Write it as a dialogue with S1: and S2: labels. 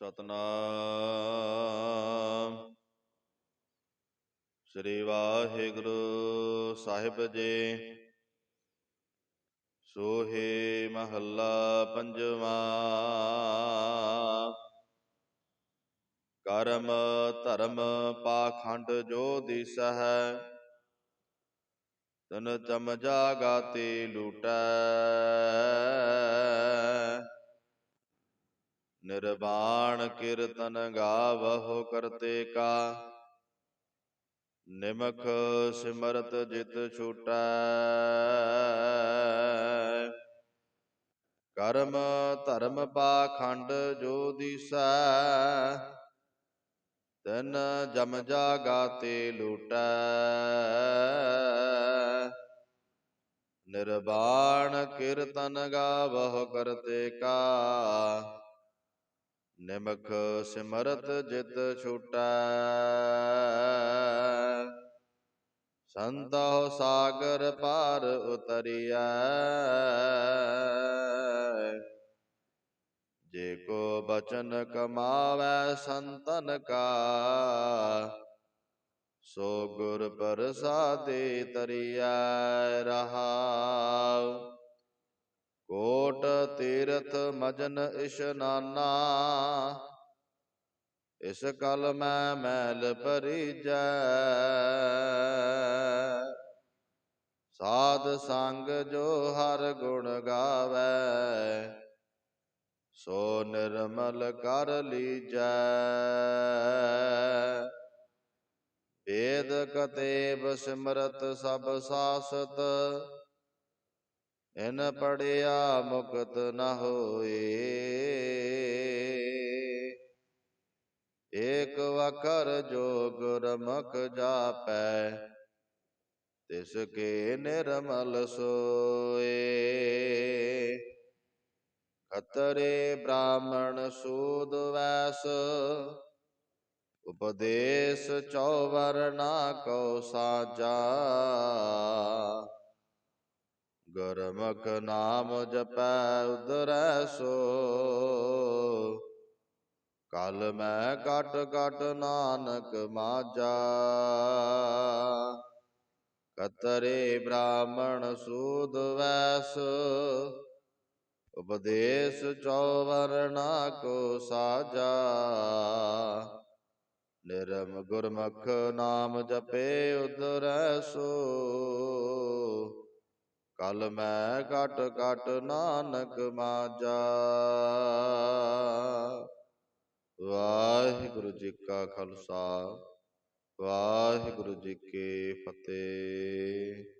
S1: ਸਤਨਾਮ। ਸ੍ਰੀ ਵਾਹਿਗੁਰੂ ਸਾਹਿਬ ਜੀ। ਸੋਹੇ ਮਹੱਲਾ ਪੰਜਵਾ। ਕਰਮ ਧਰਮ ਪਾਖੰਡ ਜੋ ਦਿਸਹਿ, ਤਨ ਚਮ ਜਾਗਾਤੇ ਲੂਟੈ। ਨਿਰਵਾਣ ਕੀਰਤਨ ਗਾਵਹੁ ਕਰਤੇ ਕਾ। ਨਿਮਖ ਸਿਮਰਤ ਜਿਤ ਛੂਟੈ। ਕਰਮ ਧਰਮ ਪਾਖੰਡ ਜੋ ਦਿਸੈ, ਤਨ ਜਮ ਜਾਗਾਤੇ ਲੂਟੈ। ਨਿਰਵਾਣ ਕੀਰਤਨ ਗਾਵਹੁ ਕਰਤੇ ਕਾ। ਨਿਮਖ ਸਿਮਰਤ ਜਿਤ ਛੂਟੈ। ਸੰਤੋ ਸਾਗਰ ਪਾਰ ਉਤਰੀਐ। ਜੇ ਕੋ ਬਚਨ ਕਮਾਵੈ ਸੰਤਨ ਕਾ, ਸੋ ਗੁਰ ਪ੍ਰਸਾਦੇ ਤਰੀਐ ਰਹਾਉ। ਕੋਟ ਤੀਰਥ ਮਜਨ ਇਸ਼ਨਾਨਾ ਇਸ ਕਲ ਮੈਂ ਮੈਲ ਭਰੀਜੈ। ਸਾਧ ਸੰਗ ਜੋ ਹਰ ਗੁਣ ਗਾਵੇ, ਸੋ ਨਿਰਮਲ ਕਰ ਲੀਜੈ। ਵੇਦ ਕਤੇਬ ਸਿਮਰਤ ਸਭ ਸਾਸਤ ਇਨ ਪੜਿਆ ਮੁਕਤ ਨ ਹੋਏ। ਏਕ ਵਖਰ ਜੋ ਗੁਰਮੁਖ ਜਾਪੈ ਤਿਸ ਕੇ ਨਿਰਮਲ ਸੋਏ। ਖਤਰੇ ਬ੍ਰਾਹਮਣ ਸੂਦ ਵੈਸ ਉਪਦੇਸ਼ ਚੌਵਰਨਾ ਕੋ ਸਾਜਾ ਗੁਰਮੁਖ ਨਾਮ ਜਪੈ ਉਦਰੈ ਸੋ। ਕਲ ਮੈਂ ਕਟ ਕਟ ਨਾਨਕ ਮਾਜਾ ਕਤਰੇ ਬ੍ਰਾਹਮਣ ਸੂਦ ਵੈਸ। ਉਪਦੇਸ਼ ਚੌਵਰਨਾ ਕੋ ਸਾਜਾ ਨਿਰਮ ਗੁਰਮੁਖ ਨਾਮ ਜਪੇ ਉਦਰੈ ਸੋ। ਕਲ ਮੈਂ ਕਟ ਕਟ ਨਾਨਕ ਮਾਜਾ। ਵਾਹਿਗੁਰੂ ਜੀ ਕਾ ਖਾਲਸਾ ਵਾਹਿਗੁਰੂ ਜੀ ਕੀ ਫਤਿਹ।